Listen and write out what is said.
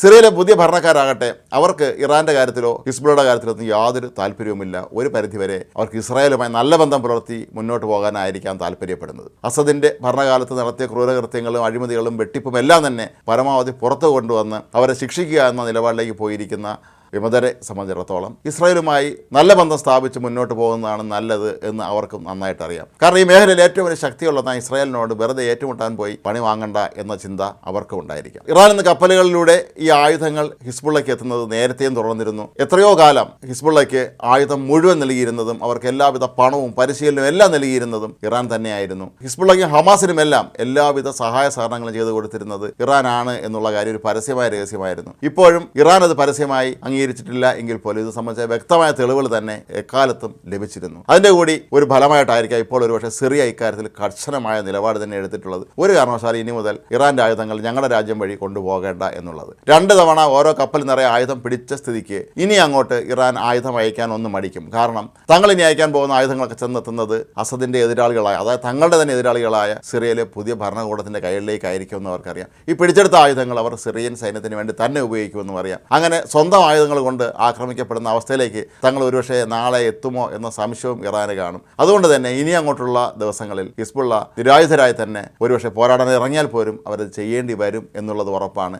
സിറിയയിലെ പുതിയ ഭരണക്കാരാകട്ടെ അവർക്ക് ഇറാന്റെ കാര്യത്തിലോ ഹിസ്ബുളയുടെ കാര്യത്തിലോ ഒന്നും യാതൊരു താല്പര്യവുമില്ല. ഒരു പരിധിവരെ അവർക്ക് ഇസ്രായേലുമായി നല്ല ബന്ധം പുലർത്തി മുന്നോട്ട് പോകാനായിരിക്കാം താല്പര്യപ്പെടുന്നത്. അസദിന്റെ ഭരണകാലത്ത് നടത്തിയ ക്രൂരകൃത്യങ്ങളും അഴിമതികളും വെട്ടിപ്പും എല്ലാം തന്നെ പരമാവധി പുറത്തു കൊണ്ടുവന്ന് അവരെ ശിക്ഷിക്കുക എന്ന നിലപാടിലേക്ക് പോയിരിക്കുന്ന വിമതരെ സംബന്ധിച്ചിടത്തോളം ഇസ്രായേലുമായി നല്ല ബന്ധം സ്ഥാപിച്ച് മുന്നോട്ട് പോകുന്നതാണ് നല്ലത് എന്ന് അവർക്കും നന്നായിട്ട് അറിയാം. കാരണം ഈ മേഖലയിൽ ഏറ്റവും വലിയ ശക്തിയുള്ളതാണ് ഇസ്രായേലിനോട് വെറുതെ ഏറ്റുമുട്ടാൻ പോയി പണി വാങ്ങണ്ട എന്ന ചിന്ത അവർക്കും ഉണ്ടായിരിക്കാം. ഇറാൻ എന്ന കപ്പലുകളിലൂടെ ഈ ആയുധങ്ങൾ ഹിസ്ബുള്ളയ്ക്ക് എത്തുന്നത് നേരത്തെയും തുടർന്നിരുന്നു. എത്രയോ കാലം ഹിസ്ബുള്ളയ്ക്ക് ആയുധം മുഴുവൻ നൽകിയിരുന്നതും അവർക്ക് എല്ലാവിധ പണവും പരിശീലനവും എല്ലാം നൽകിയിരുന്നതും ഇറാൻ തന്നെയായിരുന്നു. ഹിസ്ബുള്ളയ്ക്കും ഹമാസിനും എല്ലാം എല്ലാവിധ സഹായ സഹകരണങ്ങളും ചെയ്തു കൊടുത്തിരുന്നത് ഇറാനാണ് എന്നുള്ള കാര്യം ഒരു പരസ്യമായ രഹസ്യമായിരുന്നു. ഇപ്പോഴും ഇറാൻ അത് പരസ്യമായി അംഗീകരിച്ചിട്ടില്ല എങ്കിൽ പോലും ഇത് സംബന്ധിച്ച വ്യക്തമായ തെളിവുകൾ തന്നെ എക്കാലത്തും ലഭിച്ചിരുന്നു. അതിന്റെ കൂടി ഒരു ഫലമായിട്ടായിരിക്കാം ഇപ്പോൾ ഒരുപക്ഷെ സിറിയ ഇക്കാര്യത്തിൽ കർശനമായ നിലപാട് തന്നെ എടുത്തിട്ടുള്ളത്. ഒരു കാരണവശാലും ഇനി മുതൽ ഇറാന്റെ ആയുധങ്ങൾ ഞങ്ങളുടെ രാജ്യം വഴി കൊണ്ടുപോകേണ്ട എന്നുള്ളത്. രണ്ട് തവണ ഓരോ കപ്പൽ നിറയെ ആയുധം പിടിച്ച സ്ഥിതിക്ക് ഇനി അങ്ങോട്ട് ഇറാൻ ആയുധം അയക്കാൻ ഒന്നും മടിക്കും. കാരണം തങ്ങൾ ഇനി അയക്കാൻ പോകുന്ന ആയുധങ്ങളൊക്കെ ചെന്നെത്തുന്നത് അസദിന്റെ എതിരാളികളായ അതായത് തങ്ങളുടെ തന്നെ എതിരാളികളായ സിറിയയിലെ പുതിയ ഭരണകൂടത്തിന്റെ കയ്യിലേക്കായിരിക്കും എന്ന് അവർക്കറിയാം. ഈ പിടിച്ചെടുത്ത ആയുധങ്ങൾ അവർ സിറിയൻ സൈന്യത്തിന് വേണ്ടി തന്നെ ഉപയോഗിക്കുമെന്നും അറിയാം. അങ്ങനെ സ്വന്തം ആയുധങ്ങൾ കൊണ്ട് ആക്രമിക്കപ്പെടുന്ന അവസ്ഥയിലേക്ക് തങ്ങൾ ഒരുപക്ഷെ നാളെ എത്തുമോ എന്ന സംശയവും ഇറാന് കാണും. അതുകൊണ്ട് തന്നെ ഇനി അങ്ങോട്ടുള്ള ദിവസങ്ങളിൽ ഹിസ്ബുള്ള നിരായുധരായി തന്നെ ഒരുപക്ഷെ പോരാടാൻ ഇറങ്ങിയാൽ പോലും അവരത് ചെയ്യേണ്ടി വരും എന്നുള്ളത് ഉറപ്പാണ്.